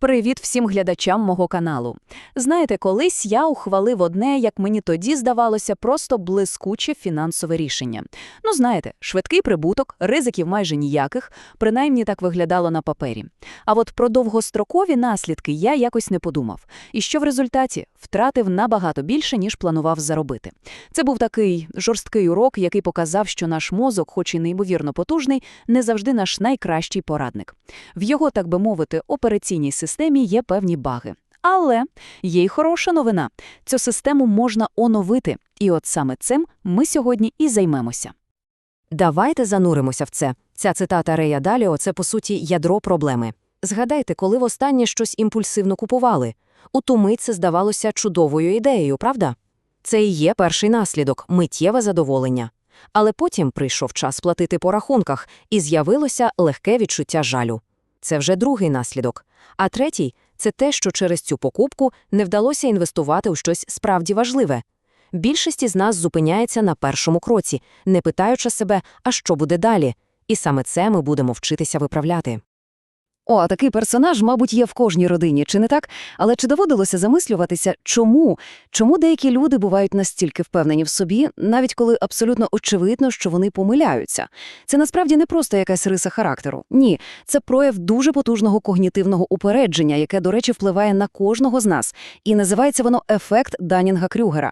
Привіт всім глядачам мого каналу. Знаєте, колись я ухвалив одне, як мені тоді здавалося, просто блискуче фінансове рішення. Ну, знаєте, швидкий прибуток, ризиків майже ніяких, принаймні так виглядало на папері. А от про довгострокові наслідки я якось не подумав. І що в результаті втратив набагато більше, ніж планував заробити. Це був такий жорсткий урок, який показав, що наш мозок, хоч і неймовірно потужний, не завжди наш найкращий порадник. В його, так би мовити, операційній системі є певні баги. Але є й хороша новина. Цю систему можна оновити. І от саме цим ми сьогодні і займемося. Давайте зануримося в це. Ця цитата Рея Даліо – це, по суті, ядро проблеми. Згадайте, коли востаннє щось імпульсивно купували. У ту мить це здавалося чудовою ідеєю, правда? Це і є перший наслідок – миттєве задоволення. Але потім прийшов час платити по рахунках, і з'явилося легке відчуття жалю. Це вже другий наслідок. А третій – це те, що через цю покупку не вдалося інвестувати у щось справді важливе. Більшість із нас зупиняється на першому кроці, не питаючи себе, а що буде далі. І саме це ми будемо вчитися виправляти. О, такий персонаж, мабуть, є в кожній родині, чи не так? Але чи доводилося замислюватися, чому? Чому деякі люди бувають настільки впевнені в собі, навіть коли абсолютно очевидно, що вони помиляються? Це насправді не просто якась риса характеру. Ні, це прояв дуже потужного когнітивного упередження, яке, до речі, впливає на кожного з нас. І називається воно ефект Данінга-Крюгера.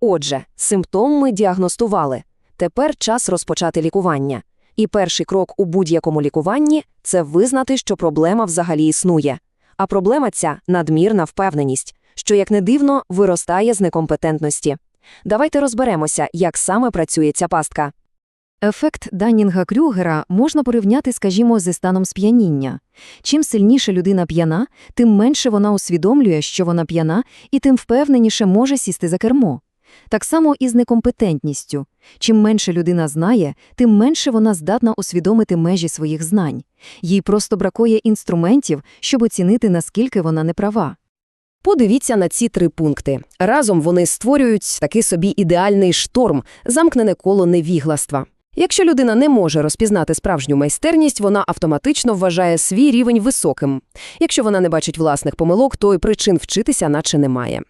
Отже, симптом ми діагностували. Тепер час розпочати лікування. І перший крок у будь-якому лікуванні – це визнати, що проблема взагалі існує. А проблема ця – надмірна впевненість, що, як не дивно, виростає з некомпетентності. Давайте розберемося, як саме працює ця пастка. Ефект Даннінга-Крюгера можна порівняти, скажімо, зі станом сп'яніння. Чим сильніше людина п'яна, тим менше вона усвідомлює, що вона п'яна, і тим впевненіше може сісти за кермо. Так само і з некомпетентністю. Чим менше людина знає, тим менше вона здатна усвідомити межі своїх знань. Їй просто бракує інструментів, щоб оцінити, наскільки вона не права. Подивіться на ці три пункти. Разом вони створюють такий собі ідеальний шторм, замкнене коло невігластва. Якщо людина не може розпізнати справжню майстерність, вона автоматично вважає свій рівень високим. Якщо вона не бачить власних помилок, то й причин вчитися наче немає.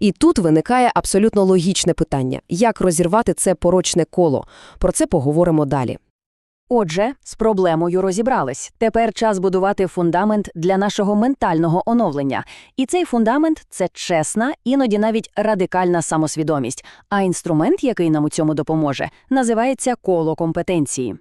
І тут виникає абсолютно логічне питання – як розірвати це порочне коло? Про це поговоримо далі. Отже, з проблемою розібрались. Тепер час будувати фундамент для нашого ментального оновлення. І цей фундамент це чесна, іноді навіть радикальна самосвідомість. А інструмент, який нам у цьому допоможе, називається коло компетенції.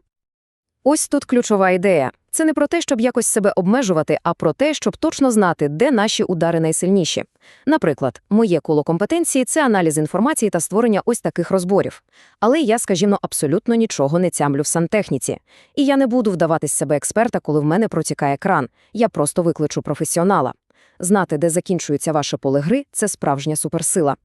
Ось тут ключова ідея. Це не про те, щоб якось себе обмежувати, а про те, щоб точно знати, де наші удари найсильніші. Наприклад, моє коло компетенції – це аналіз інформації та створення ось таких розборів. Але я, скажімо, абсолютно нічого не цямлю в сантехніці. І я не буду вдаватись себе експерта, коли в мене протікає кран. Я просто викличу професіонала. Знати, де закінчується ваше поле гри – це справжня суперсила.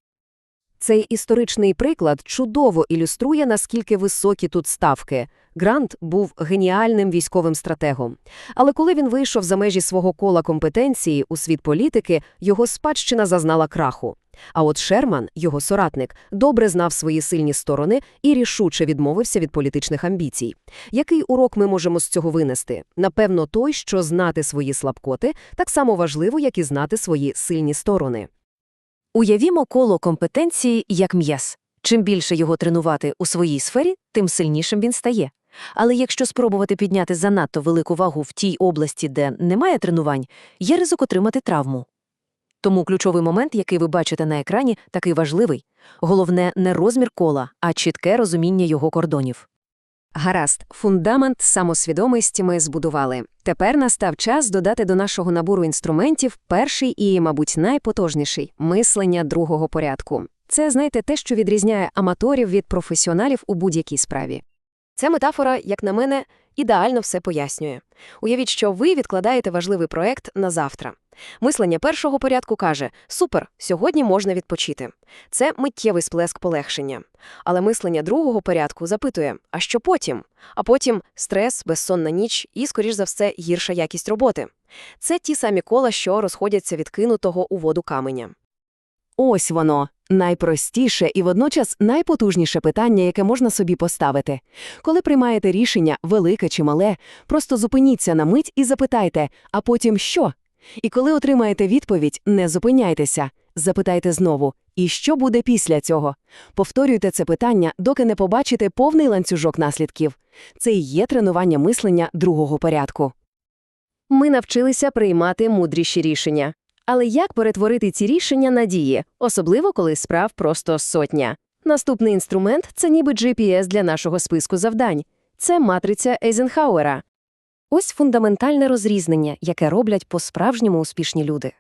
Цей історичний приклад чудово ілюструє, наскільки високі тут ставки. Грант був геніальним військовим стратегом. Але коли він вийшов за межі свого кола компетенції у світ політики, його спадщина зазнала краху. А от Шерман, його соратник, добре знав свої сильні сторони і рішуче відмовився від політичних амбіцій. Який урок ми можемо з цього винести? Напевно, той, що знати свої слабкоти так само важливо, як і знати свої сильні сторони. Уявімо коло компетенції як м'яз. Чим більше його тренувати у своїй сфері, тим сильнішим він стає. Але якщо спробувати підняти занадто велику вагу в тій області, де немає тренувань, є ризик отримати травму. Тому ключовий момент, який ви бачите на екрані, такий важливий. Головне не розмір кола, а чітке розуміння його кордонів. Гаразд, фундамент самосвідомості ми збудували. Тепер настав час додати до нашого набору інструментів перший і, мабуть, найпотожніший – мислення другого порядку. Це, знаєте, те, що відрізняє аматорів від професіоналів у будь-якій справі. Ця метафора, як на мене, ідеально все пояснює. Уявіть, що ви відкладаєте важливий проект на завтра. Мислення першого порядку каже «Супер, сьогодні можна відпочити». Це миттєвий сплеск полегшення. Але мислення другого порядку запитує «А що потім?» А потім стрес, безсонна ніч і, скоріш за все, гірша якість роботи. Це ті самі кола, що розходяться від кинутого у воду каменя. Ось воно. Найпростіше і водночас найпотужніше питання, яке можна собі поставити. Коли приймаєте рішення, велике чи мале, просто зупиніться на мить і запитайте, а потім що? І коли отримаєте відповідь, не зупиняйтеся. Запитайте знову, і що буде після цього? Повторюйте це питання, доки не побачите повний ланцюжок наслідків. Це і є тренування мислення другого порядку. Ми навчилися приймати мудріші рішення. Але як перетворити ці рішення на дії, особливо коли справ просто сотня? Наступний інструмент – це ніби GPS для нашого списку завдань. Це матриця Ейзенхауера. Ось фундаментальне розрізнення, яке роблять по-справжньому успішні люди.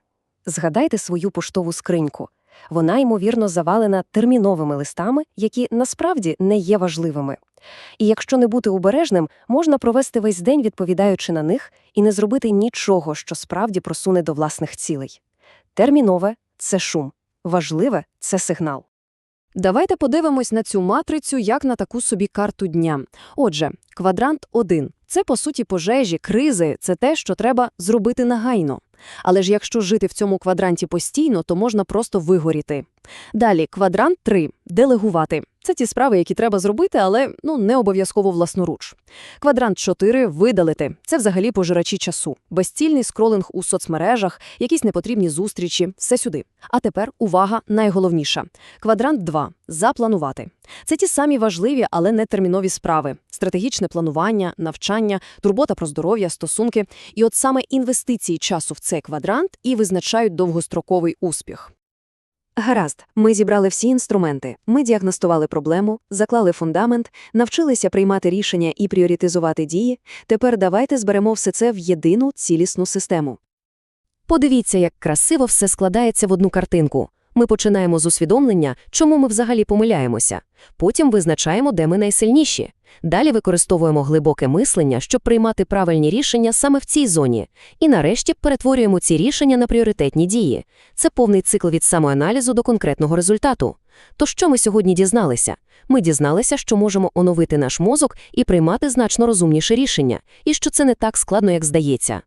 Згадайте свою поштову скриньку. Вона, ймовірно, завалена терміновими листами, які насправді не є важливими. І якщо не бути обережним, можна провести весь день, відповідаючи на них, і не зробити нічого, що справді просуне до власних цілей. Термінове це шум, важливе це сигнал. Давайте подивимось на цю матрицю як на таку собі карту дня. Отже, квадрант 1 – це, по суті, пожежі, кризи, це те, що треба зробити негайно. Але ж якщо жити в цьому квадранті постійно, то можна просто вигоріти. Далі, квадрант 3 – делегувати. Це ті справи, які треба зробити, але ну, не обов'язково власноруч. Квадрант 4 – видалити. Це взагалі пожирачі часу. Безцільний скролинг у соцмережах, якісь непотрібні зустрічі, все сюди. А тепер увага найголовніша. Квадрант 2 – запланувати. Це ті самі важливі, але не термінові справи. Стратегічне планування, навчання, турбота про здоров'я, стосунки. І от саме інвестиції часу в цей квадрант і визначають довгостроковий успіх. Гаразд, ми зібрали всі інструменти, ми діагностували проблему, заклали фундамент, навчилися приймати рішення і пріоритизувати дії. Тепер давайте зберемо все це в єдину цілісну систему. Подивіться, як красиво все складається в одну картинку. Ми починаємо з усвідомлення, чому ми взагалі помиляємося. Потім визначаємо, де ми найсильніші. Далі використовуємо глибоке мислення, щоб приймати правильні рішення саме в цій зоні. І нарешті перетворюємо ці рішення на пріоритетні дії. Це повний цикл від самоаналізу до конкретного результату. То що ми сьогодні дізналися? Ми дізналися, що можемо оновити наш мозок і приймати значно розумніше рішення, і що це не так складно, як здається.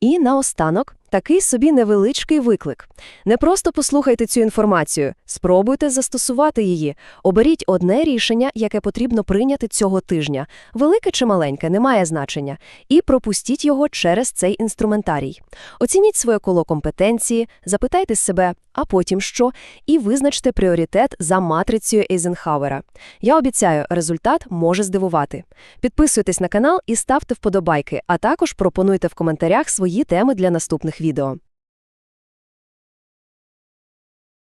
І наостанок такий собі невеличкий виклик. Не просто послухайте цю інформацію, спробуйте застосувати її. Оберіть одне рішення, яке потрібно прийняти цього тижня. Велике чи маленьке, не має значення. І пропустіть його через цей інструментарій. Оцініть своє коло компетенції, запитайте себе, а потім що, і визначте пріоритет за матрицею Ейзенхауера. Я обіцяю, результат може здивувати. Підписуйтесь на канал і ставте вподобайки, а також пропонуйте в коментарях свої теми для наступних відео.